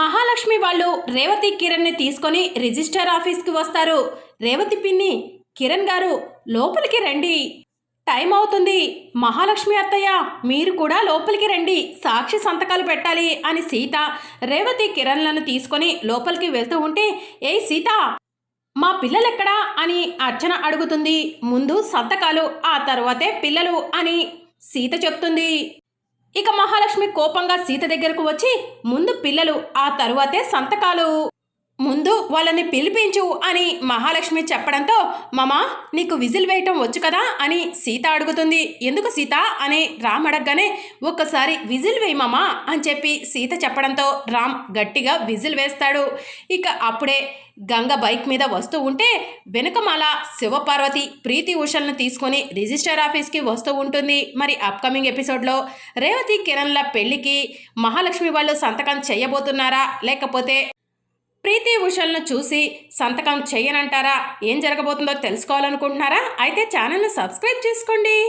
మహాలక్ష్మి వాళ్ళు రేవతి కిరణ్ని తీసుకొని రిజిస్టర్ ఆఫీస్కి వస్తారు. రేవతి పిన్ని కిరణ్ గారు లోపలికి రండి. టైం అవుతుంది. మహాలక్ష్మి అత్తయ్య మీరు కూడా లోపలికి రండి. సాక్షి సంతకాలు పెట్టాలి అని సీత రేవతి కిరణ్లను తీసుకొని లోపలికి వెళ్తూ ఉంటే ఏ సీత మా పిల్లలెక్కడా? అని అర్చన అడుగుతుంది. ముందు సంతకాలు ఆ తర్వాతే పిల్లలు అని సీత చెప్తుంది. ఇక మహాలక్ష్మి కోపంగా సీత దగ్గరకు వచ్చి ముందు పిల్లలు ఆ తరువాతే సంతకాలు. ముందు వాళ్ళని పిలిపించు అని మహాలక్ష్మి చెప్పడంతో మామా నీకు విజిల్ వేయటం వచ్చు కదా అని సీత అడుగుతుంది. ఎందుకు సీత? అని రామ్ అడగగానే ఒక్కసారి విజిల్ వేయి మామా అని చెప్పి సీత చెప్పడంతో రామ్ గట్టిగా విజిల్ వేస్తాడు. ఇక అప్పుడే గంగ బైక్ మీద వస్తూ ఉంటే వెనుకమాల శివపార్వతి ప్రీతి ఉషల్ని తీసుకొని రిజిస్టర్ ఆఫీస్కి వస్తూ ఉంటుంది. మరి అప్కమింగ్ ఎపిసోడ్లో రేవతి కిరణ్ల పెళ్ళికి మహాలక్ష్మి వాళ్ళు సంతకం చేయబోతున్నారా? లేకపోతే ప్రీతి ఉషల్ను చూసి సంతకం చేయనంటారా? ఏం జరగబోతుందో తెలుసుకోవాలనుకుంటున్నారా? అయితే ఛానల్ను సబ్స్క్రైబ్ చేసుకోండి.